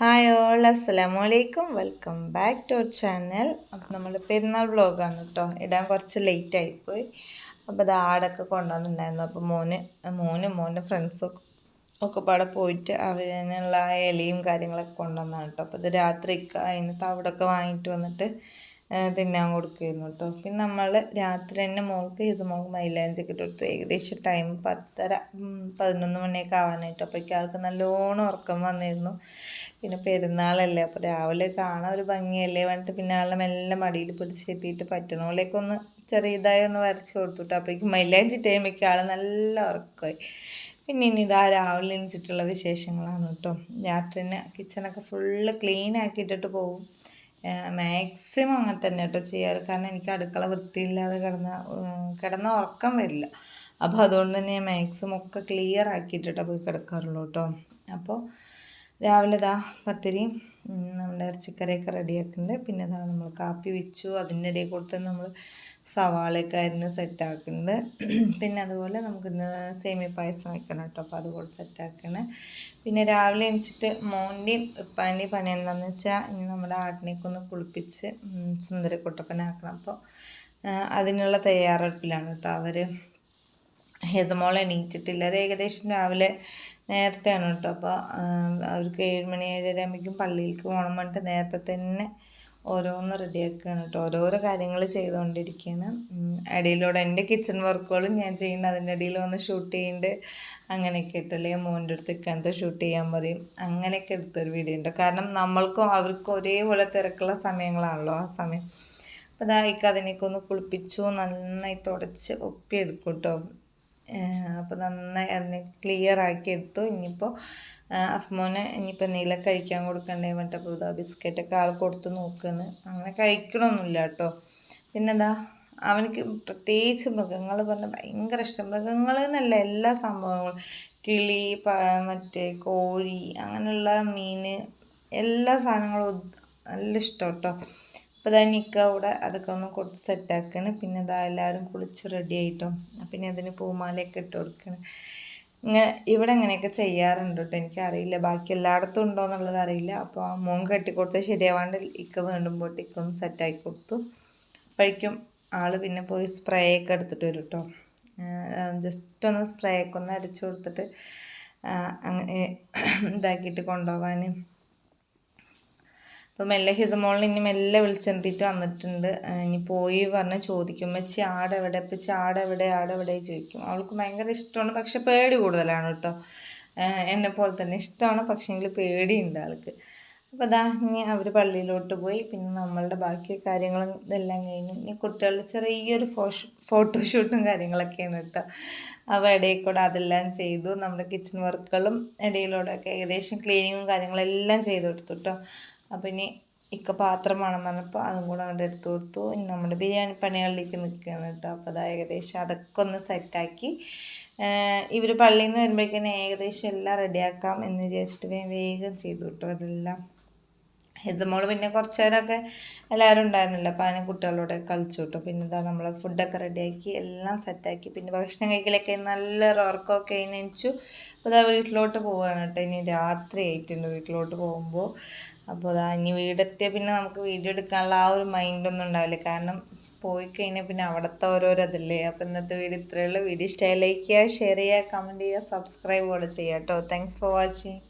Hi all അസ്സലാമു അലൈക്കും. Welcome back to our channel. അപ്പോൾ നമ്മൾ പെരുന്നാൾ വ്ളോഗാണ് കേട്ടോ ഇടാൻ കുറച്ച് ലേറ്റ് ആയിപ്പോയി അപ്പോൾ അത് ആടൊക്കെ കൊണ്ടുവന്നിട്ടുണ്ടായിരുന്നു. അപ്പോൾ മോന് മോനും മോന്റെ ഫ്രണ്ട്സും ഒക്കെ പാടെ പോയിട്ട് അവനുള്ള ഇലയും കാര്യങ്ങളൊക്കെ കൊണ്ടുവന്നാണ് കേട്ടോ അപ്പോൾ ഇത് രാത്രി അതിന് തവിടൊക്കെ വാങ്ങിയിട്ട് വന്നിട്ട് തിന്നാൻ കൊടുക്കുമായിരുന്നു കേട്ടോ. പിന്നെ നമ്മൾ രാത്രി തന്നെ മോൾക്ക് ഇത് മോൾക്ക് മൈലാഞ്ചി ഒക്കെ കൊടുത്തു. ഏകദേശം ടൈം പത്തര പതിനൊന്ന് മണിയൊക്കെ ആവാനായിട്ട്. അപ്പോഴേക്കും ആൾക്ക് നല്ലോണം ഉറക്കം വന്നിരുന്നു. പിന്നെ പെരുന്നാളല്ലേ അപ്പോൾ രാവിലെ കാണാൻ ഒരു ഭംഗിയല്ലേ പറഞ്ഞിട്ട് പിന്നെ ആളെ മെല്ലെ മടിയിൽ പിടിച്ചെത്തിയിട്ട് പറ്റണ പോലെയൊക്കെ ഒന്ന് ചെറിയതായി ഒന്ന് വരച്ച് കൊടുത്തുട്ടോ അപ്പോഴേക്കും മൈലാഞ്ചി ടൈമൊക്കെ ആൾ നല്ല ഉറക്കമായി. പിന്നെ ഇനി ഇതാ രാവിലെ എണിച്ചിട്ടുള്ള വിശേഷങ്ങളാണ് കേട്ടോ. രാത്രി തന്നെ കിച്ചണൊക്കെ ഫുള്ള് ക്ലീൻ ആക്കിയിട്ടിട്ട് പോകും. മാക്സിമം അങ്ങനെ തന്നെ കേട്ടോ ചെയ്യാറ്. കാരണം എനിക്ക് അടുക്കള വൃത്തിയില്ലാതെ കിടന്ന കിടന്ന ഉറക്കം വരില്ല. അപ്പോൾ അതുകൊണ്ട് തന്നെ ഞാൻ മാക്സിമം ഒക്കെ ക്ലിയർ ആക്കിയിട്ടിട്ടാണ് പോയി കിടക്കാറുള്ളൂ കേട്ടോ അപ്പോൾ രാവിലെ ഇതാ പത്തിരി നമ്മുടെ ഇറച്ചിക്കറിയൊക്കെ റെഡിയാക്കുന്നുണ്ട് പിന്നെ ഇതാ നമ്മൾ കാപ്പി വെച്ചു. അതിന്റെ ഇടയിൽ കൊടുത്ത് നമ്മൾ സവാളയൊക്കെ അരിഞ്ഞ് സെറ്റാക്കുന്നുണ്ട് പിന്നെ അതുപോലെ നമുക്കിന്ന് സേമിയ പായസം വെക്കണം കേട്ടോ. അപ്പോൾ അതുപോലെ സെറ്റാക്കണം പിന്നെ രാവിലെ എണിച്ചിട്ട് മോന്റെയും ഉപ്പാന്റെയും പണി എന്താണെന്ന് വെച്ചാൽ ഇനി നമ്മുടെ ആട്ടിനേക്ക് ഒന്ന് കുളിപ്പിച്ച് സുന്ദരക്കുട്ടപ്പനാക്കണം അപ്പോൾ അതിനുള്ള തയ്യാറെടുപ്പിലാണ് കേട്ടോ അവർ ഹെസമോൾ എണീറ്റിട്ടില്ല. അത് ഏകദേശം രാവിലെ നേരത്തെയാണ് കേട്ടോ. അപ്പോൾ അവർക്ക് ഏഴ് മണി ഏഴര ആകുമ്പോഴേക്കും പള്ളിയിലേക്ക് പോകണം പറഞ്ഞിട്ട് നേരത്തെ തന്നെ ഓരോന്ന് റെഡിയാക്കുകയാണ് കേട്ടോ. ഓരോരോ കാര്യങ്ങൾ ചെയ്തുകൊണ്ടിരിക്കുകയാണ്. ഇടയിലൂടെ എന്റെ കിച്ചൺ വർക്കുകളും ഞാൻ ചെയ്യുന്നുണ്ട്. അതിന്റെ ഇടയിൽ വന്ന് ഷൂട്ട് ചെയ്യുന്നുണ്ട്. അങ്ങനെയൊക്കെ ഇട്ട് അല്ലെങ്കിൽ മോന്റെ അടുത്ത് എന്തോ ഷൂട്ട് ചെയ്യാൻ പറയും. അങ്ങനെയൊക്കെ എടുത്തൊരു വീഡിയോ ഉണ്ട്. കാരണം നമ്മൾക്കും അവർക്കും ഒരേപോലെ തിരക്കുള്ള സമയങ്ങളാണല്ലോ ആ സമയം. അപ്പോൾ അതായിക്ക് അതിനൊക്കെ ഒന്ന് കുളിപ്പിച്ചു നന്നായി തുടച്ച് ഒപ്പിയെടുക്കും കേട്ടോ. അപ്പോൾ നന്നായി അതിനെ ക്ലിയർ ആക്കി എടുത്തു. ഇനിയിപ്പോൾ അഫ്മോനെ ഇനിയിപ്പോൾ നീല കഴിക്കാൻ കൊടുക്കണ്ടേ? മറ്റേ പുതുതാ ബിസ്ക്കറ്റൊക്കെ ആൾ കൊടുത്ത് നോക്കുകയാണ് അങ്ങനെ കഴിക്കണമൊന്നുമില്ല കേട്ടോ. പിന്നെന്താ? അവനക്ക് പ്രത്യേകിച്ച് മൃഗങ്ങൾ പറഞ്ഞാൽ ഭയങ്കര ഇഷ്ടം. മൃഗങ്ങൾ എന്നല്ല എല്ലാ സംഭവങ്ങളും. കിളി മറ്റേ കോഴി അങ്ങനെയുള്ള മീൻ എല്ലാ സാധനങ്ങളും നല്ല ഇഷ്ടം കേട്ടോ. അപ്പോൾ ഇതാ നിൽക്കുക അവിടെ. അതൊക്കെ ഒന്ന് കൊടുത്ത് സെറ്റാക്കണം. പിന്നെ ഇതാ എല്ലാവരും കുളിച്ച് റെഡി ആയിട്ടോ. പിന്നെ അതിന് പൂമാലയൊക്കെ ഇട്ട് കൊടുക്കണം. ഇങ്ങനെ ഇവിടെ ഇങ്ങനെയൊക്കെ ചെയ്യാറുണ്ട് കേട്ടോ എനിക്കറിയില്ല. ബാക്കി എല്ലായിടത്തും ഉണ്ടോ എന്നുള്ളത് അറിയില്ല. അപ്പോൾ ആ മോൻ കെട്ടിക്കൊടുത്ത് ശരിയാവാണ്ട് ഇക്ക വീണ്ടും പോയിട്ട് ഇക്ക ഒന്ന് സെറ്റാക്കി കൊടുത്തു. അപ്പോഴേക്കും ആൾ പിന്നെ പോയി സ്പ്രേ ഒക്കെ എടുത്തിട്ട് വരും കേട്ടോ ജസ്റ്റ് ഒന്ന് സ്പ്രേ ഒക്കെ ഒന്ന് അടിച്ചു കൊടുത്തിട്ട് അങ്ങനെ ഇതാക്കിയിട്ട് കൊണ്ടുപോകാൻ അപ്പോൾ മെല്ലെ ഹിസമോളിന് ഇനി മെല്ലെ വിളിച്ചെന്തിട്ട് വന്നിട്ടുണ്ട്. ഇനി പോയി പറഞ്ഞ് ചോദിക്കും വെച്ച് ആടെവിടെ? ഇപ്പം ആടെവിടെ? ആടെവിടെ? ചോദിക്കും. അവൾക്ക് ഭയങ്കര ഇഷ്ടമാണ് പക്ഷെ പേടി കൂടുതലാണ് കേട്ടോ. എന്നെ പോലെ തന്നെ ഇഷ്ടമാണ് പക്ഷേങ്കിൽ പേടിയുണ്ട് ആൾക്ക്. അപ്പോൾ അതാ ഇനി അവർ പള്ളിയിലോട്ട് പോയി. പിന്നെ നമ്മളുടെ ബാക്കി കാര്യങ്ങളും ഇതെല്ലാം കഴിഞ്ഞു. ഇനി കുട്ടികളുടെ ചെറിയൊരു ഫോഷ് ഫോട്ടോഷൂട്ടും കാര്യങ്ങളൊക്കെയാണ് കേട്ടോ. അപ്പോൾ ഇടയിൽ കൂടെ അതെല്ലാം ചെയ്തു. നമ്മുടെ കിച്ചൺ വർക്കുകളും ഇടയിലൂടെ ഒക്കെ ഏകദേശം ക്ലീനിങ്ങും കാര്യങ്ങളെല്ലാം ചെയ്തു കൊടുത്തു കേട്ടോ. അപ്പോൾ ഇനി ഇക്ക പാത്രമാണ് പറഞ്ഞപ്പോൾ അതും കൂടെ അങ്ങോട്ട് എടുത്തു കൊടുത്തു. ഇനി നമ്മുടെ ബിരിയാണി പണികളിലേക്ക് നിൽക്കുകയാണ് കേട്ടോ. അപ്പോൾ അത് ഏകദേശം അതൊക്കെ ഒന്ന് സെറ്റാക്കി ഇവർ പള്ളിയിൽ നിന്ന് വരുമ്പോഴേക്കും ഏകദേശം എല്ലാം റെഡിയാക്കാം എന്ന് വിചാരിച്ചിട്ട് വേഗം ചെയ്തു കേട്ടോ അതെല്ലാം. ഹിസമോൾ പിന്നെ കുറച്ച് നേരമൊക്കെ എല്ലാവരും ഉണ്ടായിരുന്നില്ല. അപ്പോൾ അതിന് കുട്ടികളോട് കളിച്ചു കിട്ടും പിന്നെ ഇതാ നമ്മൾ ഫുഡൊക്കെ റെഡിയാക്കി എല്ലാം സെറ്റാക്കി പിന്നെ ഭക്ഷണം കഴിക്കലൊക്കെ നല്ല ഉറക്കമൊക്കെ അതിനു അപ്പോൾ അതാ വീട്ടിലോട്ട് പോവുകയാണ് കേട്ടോ. ഇനി രാത്രി ആയിട്ടുണ്ട് വീട്ടിലോട്ട് പോകുമ്പോൾ അപ്പോൾ അതാ ഇനി വീടെത്തിയ പിന്നെ നമുക്ക് വീഡിയോ എടുക്കാനുള്ള ആ ഒരു മൈൻഡൊന്നും ഉണ്ടാവില്ല. കാരണം പോയി കഴിഞ്ഞാൽ പിന്നെ അവിടുത്തെ ഓരോരോ അതല്ലേ അപ്പോൾ ഇന്നത്തെ വീഡിയോ ഇത്രയുള്ള വീഡിയോ ഇഷ്ടമായി ലൈക്ക് ചെയ്യുക ഷെയർ ചെയ്യുക കമന്റ് ചെയ്യുക സബ്സ്ക്രൈബ് കൂടെ ചെയ്യാം കേട്ടോ. Thanks for watching